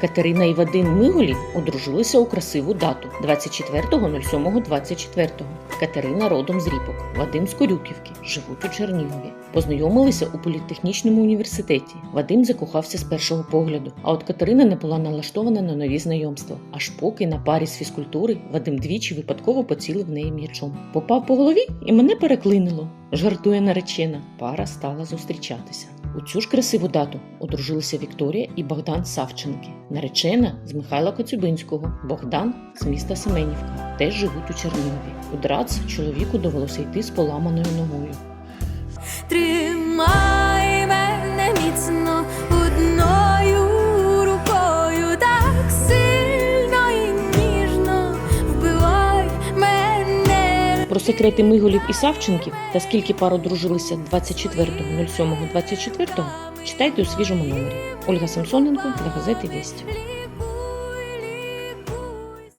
Катерина і Вадим Миголі одружилися у красиву дату 24.07.24. Катерина родом з Ріпок, Вадим з Корюківки, живуть у Чернігові. Познайомилися у політехнічному університеті. Вадим закохався з першого погляду, а от Катерина не була налаштована на нові знайомства. Аж поки на парі з фізкультури Вадим двічі випадково поцілив неї м'ячом. Попав по голові і мене переклинило. Жартує наречена. Пара стала зустрічатися. У цю ж красиву дату одружилися Вікторія і Богдан Савченки. Наречена з Михайла Коцюбинського, Богдан з міста Семенівка. Теж живуть у Чернігові. У драц чоловіку довелося йти з поламаною ногою. Про секрети Миголів і Савченків та скільки пар одружилися 24.07.24 читайте у свіжому номері. Ольга Самсоненко для газети Вість.